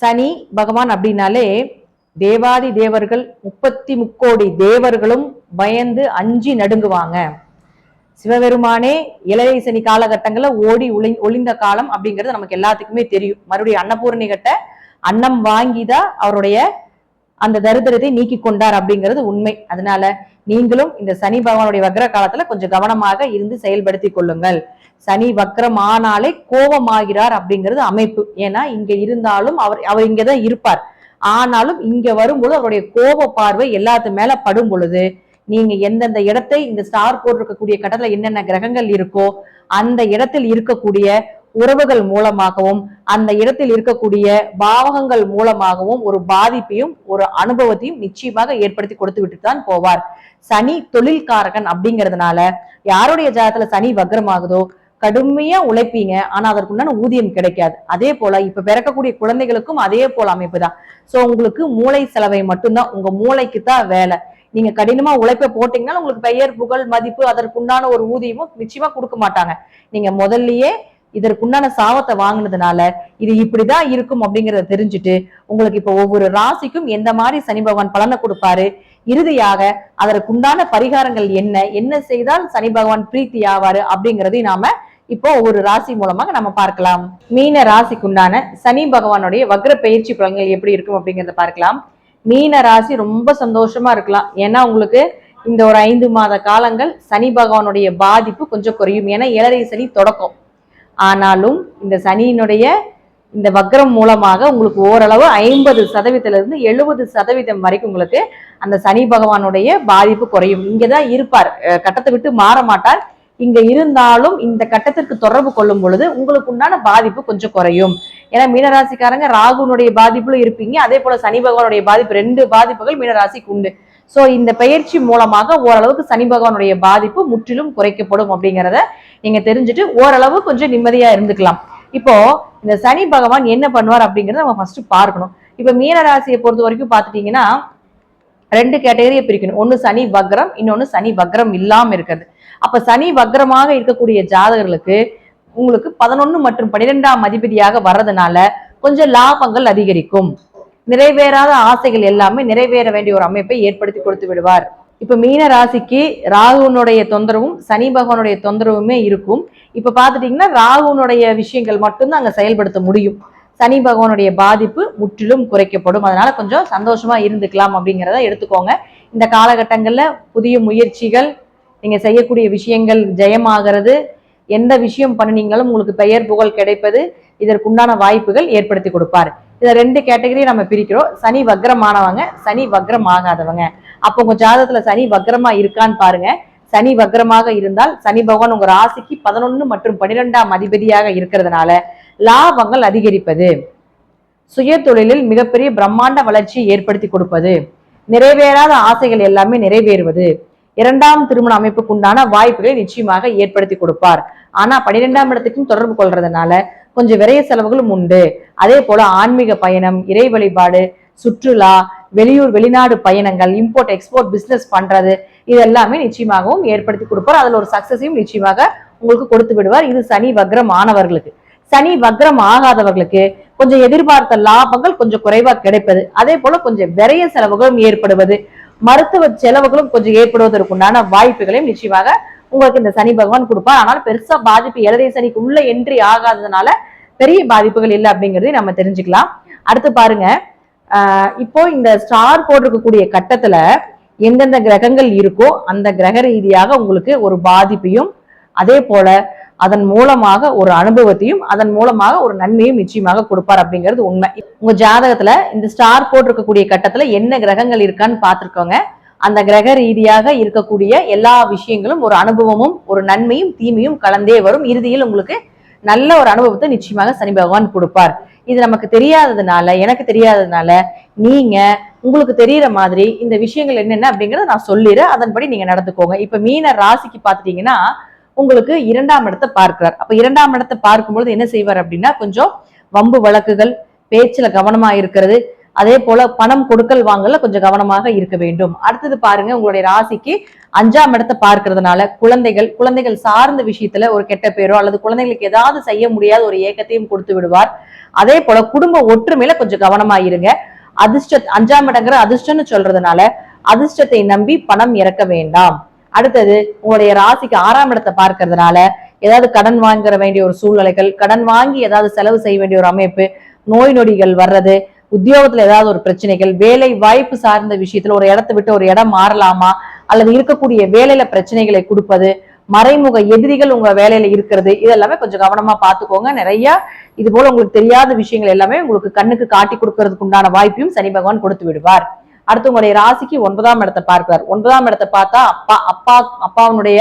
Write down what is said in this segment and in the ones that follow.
சனி பகவான் அப்படின்னாலே தேவாதி தேவர்கள் முப்பத்தி முக்கோடி தேவர்களும் பயந்து அஞ்சி நடுங்குவாங்க. சிவபெருமானே இளைய சனி காலகட்டங்களில் ஓடி ஒளி ஒளிந்த காலம் அப்படிங்கிறது நமக்கு எல்லாத்துக்குமே தெரியும். மறுபடியும் அன்னபூரணி கட்ட அன்னம் வாங்கிதான் அவருடைய அந்த தரித்திரத்தை நீக்கி கொண்டார் அப்படிங்கிறது உண்மை. அதனால நீங்களும் இந்த சனி பகவானுடைய வக்ர காலத்துல கொஞ்சம் கவனமாக இருந்து செயல்படுத்தி கொள்ளுங்கள். சனி வக்ரம் ஆனாலே கோபமாகிறார் அப்படிங்கிறது அமைப்பு. ஏன்னா இங்க இருந்தாலும் அவர் அவர் இங்கதான் இருப்பார். ஆனாலும் இங்க வரும்பொழுது அவருடைய கோப பார்வை எல்லாத்து மேல படும் பொழுது நீங்க எந்தெந்த இடத்தை இந்த ஸ்டார் போட்டிருக்கக்கூடிய கட்டத்துல என்னென்ன கிரகங்கள் இருக்கோ அந்த இடத்தில் இருக்கக்கூடிய உறவுகள் மூலமாகவும் அந்த இடத்தில் இருக்கக்கூடிய பாவகங்கள் மூலமாகவும் ஒரு பாதிப்பையும் ஒரு அனுபவத்தையும் நிச்சயமாக ஏற்படுத்தி கொடுத்து விட்டு தான் போவார். சனி தொழில்காரகன் அப்படிங்கிறதுனால யாருடைய ஜாதத்துல சனி வக்ரமாகுதோ கடுமையா உழைப்பீங்க. ஆனா அதற்குண்டான ஊதியம் கிடைக்காது. அதே போல இப்ப பிறக்கக்கூடிய குழந்தைகளுக்கும் அதே போல அமைப்பு தான். சோ உங்களுக்கு மூளை செலவை மட்டும்தான் உங்க மூளைக்கு தான் வேலை. நீங்க கடினமா உழைப்ப போட்டீங்கன்னா உங்களுக்கு பெயர் புகழ் மதிப்பு அதற்குண்டான ஒரு ஊதியமும் நிச்சயமா கொடுக்க மாட்டாங்க. நீங்க முதல்லயே இதற்குண்டான சாபத்தை வாங்கினதுனால இது இப்படிதான் இருக்கும் அப்படிங்கறத தெரிஞ்சுட்டு உங்களுக்கு இப்ப ஒவ்வொரு ராசிக்கும் எந்த மாதிரி சனி பகவான் பலனை கொடுப்பாரு? இறுதியாக அதற்குண்டான பரிகாரங்கள் என்ன? என்ன செய்தால் சனி பகவான் பிரீத்தி ஆவாரு அப்படிங்கறதையும் நாம இப்போ ஒரு ராசி மூலமாக நம்ம பார்க்கலாம். மீன ராசிக்குண்டான சனி பகவானுடைய வக்ர பயிற்சி பலன்கள் எப்படி இருக்கும் அப்படிங்கிறத பார்க்கலாம். மீன ராசி ரொம்ப சந்தோஷமா இருக்கலாம். ஏன்னா உங்களுக்கு இந்த ஒரு ஐந்து மாத காலங்கள் சனி பகவானுடைய பாதிப்பு கொஞ்சம் குறையும். ஏன்னா ஏழரை சனி தொடக்கம். ஆனாலும் இந்த சனியினுடைய இந்த வக்ரம் மூலமாக உங்களுக்கு ஓரளவு ஐம்பது சதவீதத்துல இருந்து எழுபது சதவீதம் வரைக்கும் உங்களுக்கு அந்த சனி பகவானுடைய பாதிப்பு குறையும். இங்கதான் இருப்பார். கட்டத்தை விட்டு மாற மாட்டார். இங்க இருந்தாலும் இந்த கட்டத்திற்கு தொடர்பு கொள்ளும் பொழுது உங்களுக்கு உண்டான பாதிப்பு கொஞ்சம் குறையும். ஏன்னா மீனராசிக்காரங்க ராகுனுடைய பாதிப்புல இருப்பீங்க. அதே போல சனி பகவானுடைய பாதிப்பு ரெண்டு பாதிப்புகள் மீனராசிக்கு உண்டு. சோ இந்த பயிற்சி மூலமாக ஓரளவுக்கு சனி பகவானுடைய பாதிப்பு முற்றிலும் குறைக்கப்படும் அப்படிங்கிறத நீங்க தெரிஞ்சுட்டு ஓரளவு கொஞ்சம் நிம்மதியா இருந்துக்கலாம். இப்போ இந்த சனி பகவான் என்ன பண்ணுவார் அப்படிங்கறத நம்ம ஃபர்ஸ்ட் பார்க்கணும். இப்ப மீனராசியை பொறுத்த வரைக்கும் பாத்துட்டீங்கன்னா ரெண்டு கேட்டகரியை பிரிக்கணும். ஒன்னு சனி வக்ரம் இன்னொன்னு சனி வக்ரம் இல்லாம இருக்கிறது. அப்ப சனி வக்ரமாக இருக்கக்கூடிய ஜாதகர்களுக்கு உங்களுக்கு பதினொன்னு மற்றும் பன்னிரெண்டாம் அதிபதியாக வர்றதுனால கொஞ்சம் லாபங்கள் அதிகரிக்கும். நிறைவேறாத ஆசைகள் எல்லாமே நிறைவேற வேண்டிய ஒரு அமைப்பை ஏற்படுத்தி கொடுத்து விடுவார். இப்ப மீன ராசிக்கு ராகுனுடைய தொந்தரவும் சனி பகவானுடைய தொந்தரவுமே இருக்கும். இப்ப பாத்துட்டீங்கன்னா ராகுனுடைய விஷயங்கள் மட்டும்தான் அங்க செயல்படுத்த முடியும். சனி பகவானுடைய பாதிப்பு முற்றிலும் குறைக்கப்படும். அதனால கொஞ்சம் சந்தோஷமா இருந்துக்கலாம் அப்படிங்கிறத எடுத்துக்கோங்க. இந்த காலகட்டங்கள்ல புதிய முயற்சிகள் நீங்கள் செய்யக்கூடிய விஷயங்கள் ஜெயமாகிறது. எந்த விஷயம் பண்ணினீங்களும் உங்களுக்கு பெயர் புகழ் கிடைப்பது இதற்குண்டான வாய்ப்புகள் ஏற்படுத்தி கொடுப்பார். இதை ரெண்டு கேட்டகரி நம்ம பிரிக்கிறோம். சனி வக்ரமானவங்க சனி வக்ரம் ஆகாதவங்க அப்போ உங்க ஜாதகத்துல சனி வக்ரமா இருக்கான்னு பாருங்க. சனி வக்ரமாக இருந்தால் சனி பகவான் உங்க ராசிக்கு பதினொன்னு மற்றும் பன்னிரெண்டாம் அதிபதியாக இருக்கிறதுனால லாபங்கள் அதிகரிப்பது. சுய தொழிலில் மிகப்பெரிய பிரம்மாண்ட வளர்ச்சியை ஏற்படுத்தி கொடுப்பது. நிறைவேறாத ஆசைகள் எல்லாமே நிறைவேறுவது. இரண்டாம் திருமண அமைப்புக்குண்டான வாய்ப்புகளை நிச்சயமாக ஏற்படுத்தி கொடுப்பார். ஆனா பன்னிரெண்டாம் இடத்துக்கும் தொடர்பு கொள்றதுனால கொஞ்சம் விரைய செலவுகளும் உண்டு. அதே போல ஆன்மீக பயணம் இறை வழிபாடு சுற்றுலா வெளியூர் வெளிநாடு பயணங்கள் இம்போர்ட் எக்ஸ்போர்ட் பிசினஸ் பண்றது இது எல்லாமே நிச்சயமாகவும் ஏற்படுத்தி கொடுப்பார். அதுல ஒரு சக்சஸையும் நிச்சயமாக உங்களுக்கு கொடுத்து விடுவார். இது சனி வக்ரம் ஆனவர்களுக்கு. சனி வக்ரம் ஆகாதவர்களுக்கு கொஞ்சம் எதிர்பார்த்த லாபங்கள் கொஞ்சம் குறைவா கிடைப்பது அதே போல கொஞ்சம் விரைய செலவுகளும் ஏற்படுவது மருத்துவ செலவுகளும் கொஞ்சம் ஏற்படுவதற்குண்டான வாய்ப்புகளையும் நிச்சயமாக உங்களுக்கு இந்த சனி பகவான் கொடுப்பார். ஆனால் பெருசா பாதிப்பு ஏழரை சனிக்கு உள்ள என்ட்ரி ஆகாததுனால பெரிய பாதிப்புகள் இல்லை அப்படிங்கறதையும் நம்ம தெரிஞ்சுக்கலாம். அடுத்து பாருங்க. இப்போ இந்த ஸ்டார் போட்டிருக்கக்கூடிய கட்டத்துல எந்தெந்த கிரகங்கள் இருக்கோ அந்த கிரக ரீதியாக உங்களுக்கு ஒரு பாதிப்பையும் அதே போல அதன் மூலமாக ஒரு அனுபவத்தையும் அதன் மூலமாக ஒரு நன்மையும் நிச்சயமாக கொடுப்பார் அப்படிங்கிறது உண்மை. உங்க ஜாதகத்துல இந்த ஸ்டார் போட்டிருக்கக்கூடிய கட்டத்துல என்ன கிரகங்கள் இருக்கான்னு பார்த்துருக்கோங்க. அந்த கிரக ரீதியாக இருக்கக்கூடிய எல்லா விஷயங்களும் ஒரு அனுபவமும் ஒரு நன்மையும் தீமையும் கலந்தே வரும். இறுதியில் உங்களுக்கு நல்ல ஒரு அனுபவத்தை நிச்சயமாக சனி பகவான் கொடுப்பார். இது நமக்கு தெரியாததுனால எனக்கு தெரியாததுனால நீங்க உங்களுக்கு தெரியற மாதிரி இந்த விஷயங்கள் என்னென்ன அப்படிங்கறத நான் சொல்லிடுறேன் அதன்படி நீங்க நடந்துக்கோங்க. இப்ப மீன ராசிக்கு பாத்துட்டீங்கன்னா உங்களுக்கு இரண்டாம் இடத்தை பார்க்கிறார். அப்ப இரண்டாம் இடத்தை பார்க்கும்பொழுது என்ன செய்வார் அப்படின்னா கொஞ்சம் வம்பு வழக்குகள் பேச்சுல கவனமா இருக்கிறது அதே போல பணம் கொடுக்கல் வாங்கல கொஞ்சம் கவனமாக இருக்க வேண்டும். அடுத்தது பாருங்க உங்களுடைய ராசிக்கு அஞ்சாம் இடத்தை பார்க்கறதுனால குழந்தைகள் குழந்தைகள் சார்ந்த விஷயத்துல ஒரு கெட்ட பேரோ அல்லது குழந்தைகளுக்கு ஏதாவது செய்ய முடியாத ஒரு ஏக்கத்தையும் கொடுத்து விடுவார். அதே போல குடும்ப ஒற்றுமையில கொஞ்சம் கவனமா இருங்க. அதிர்ஷ்ட அஞ்சாம் இடங்கிற அதிர்ஷ்டம்னு சொல்றதுனால அதிர்ஷ்டத்தை நம்பி பணம் இறக்க வேண்டாம். அடுத்தது உங்களுடைய ராசிக்கு ஆறாம் இடத்தை பார்க்கறதுனால ஏதாவது கடன் வாங்கிற வேண்டிய ஒரு சூழ்நிலைகள் கடன் வாங்கி ஏதாவது செலவு செய்ய வேண்டிய ஒரு அமைப்பு நோய் நொடிகள் வர்றது உத்தியோகத்துல ஏதாவது ஒரு பிரச்சனைகள் வேலை வாய்ப்பு சார்ந்த விஷயத்துல ஒரு இடத்தை விட்டு ஒரு இடம் மாறலாமா அல்லது இருக்கக்கூடிய வேலையில பிரச்சனைகளை கொடுப்பது மறைமுக எதிரிகள் உங்க வேலையில இருக்கிறது இதெல்லாமே கொஞ்சம் கவனமா பாத்துக்கோங்க நிறைய இது போல உங்களுக்கு தெரியாத விஷயங்கள் எல்லாமே உங்களுக்கு கண்ணுக்கு காட்டி கொடுக்கறதுக்கு உண்டான வாய்ப்பையும் சனி பகவான் கொடுத்து விடுவார். அடுத்து உங்களுடைய ராசிக்கு ஒன்பதாம் இடத்தை பார்க்கிறார். ஒன்பதாம் இடத்தை பார்த்தா அப்பா அப்பா அப்பாவினுடைய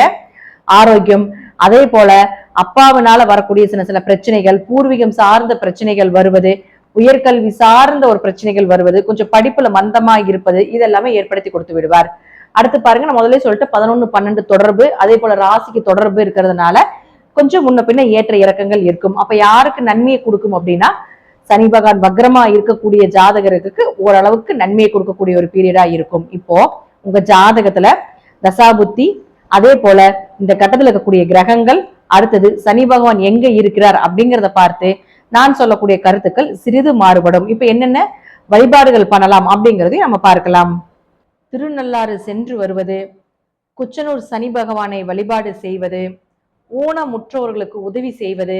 ஆரோக்கியம். அதே போல அப்பாவினால வரக்கூடிய சில சில பிரச்சனைகள் பூர்வீகம் சார்ந்த பிரச்சனைகள் வருவது உயர்கல்வி சார்ந்த ஒரு பிரச்சனைகள் வருவது கொஞ்சம் படிப்புல மந்தமா இருப்பது இதெல்லாமே ஏற்படுத்தி கொடுத்து விடுவார். அடுத்து பாருங்க நான் முதல்ல சொல்லிட்டு பதினொன்னு பன்னெண்டு தொடர்பு அதே போல ராசிக்கு தொடர்பு இருக்கிறதுனால கொஞ்சம் முன்ன பின்ன ஏற்ற இறக்கங்கள் இருக்கும். அப்ப யாருக்கு நன்மையை கொடுக்கும் அப்படின்னா சனி பகவான் வக்ரமா இருக்கக்கூடிய ஜாதகருக்கு ஓரளவுக்கு நன்மையை கொடுக்கக்கூடிய ஒரு பீரியடா இருக்கும். இப்போ உங்க ஜாதகத்துல தசாபுத்தி அதே போல இந்த கட்டத்துல இருக்கக்கூடிய கிரகங்கள் அடுத்தது சனி பகவான் எங்க இருக்கிறார் அப்படிங்கிறத பார்த்து நான் சொல்லக்கூடிய கருத்துக்கள் சிறிது மாறுபடும். இப்ப என்னென்ன வழிபாடுகள் பண்ணலாம் அப்படிங்கிறதையும் நம்ம பார்க்கலாம். திருநள்ளாறு சென்று வருவது குச்சனூர் சனி பகவானை வழிபாடு செய்வது ஊனமுற்றோர்களுக்கு உதவி செய்வது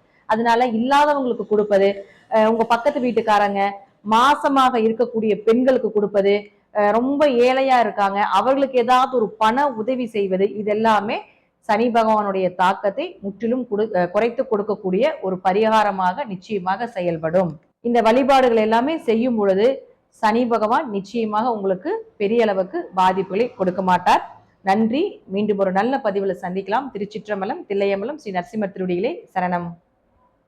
அதனால இல்லாதவங்களுக்கு கொடுப்பது உங்க பக்கத்து வீட்டுக்காரங்க மாசமாக இருக்கக்கூடிய பெண்களுக்கு கொடுப்பது ரொம்ப ஏழையா இருக்காங்க அவர்களுக்கு ஏதாவது ஒரு பண உதவி செய்வது இது எல்லாமே சனி பகவானுடைய தாக்கத்தை முற்றிலும் கொடு குறைத்து கொடுக்கக்கூடிய ஒரு பரிகாரமாக நிச்சயமாக செயல்படும். இந்த வழிபாடுகள் எல்லாமே செய்யும் பொழுது சனி பகவான் நிச்சயமாக உங்களுக்கு பெரிய அளவுக்கு பாதிப்புகளை கொடுக்க மாட்டார். நன்றி. மீண்டும் ஒரு நல்ல பதிவுல சந்திக்கலாம். திருச்சிற்றம்பலம் தில்லையம்பலம் ஸ்ரீ நரசிம்மர் திருடிகளே சரணம்.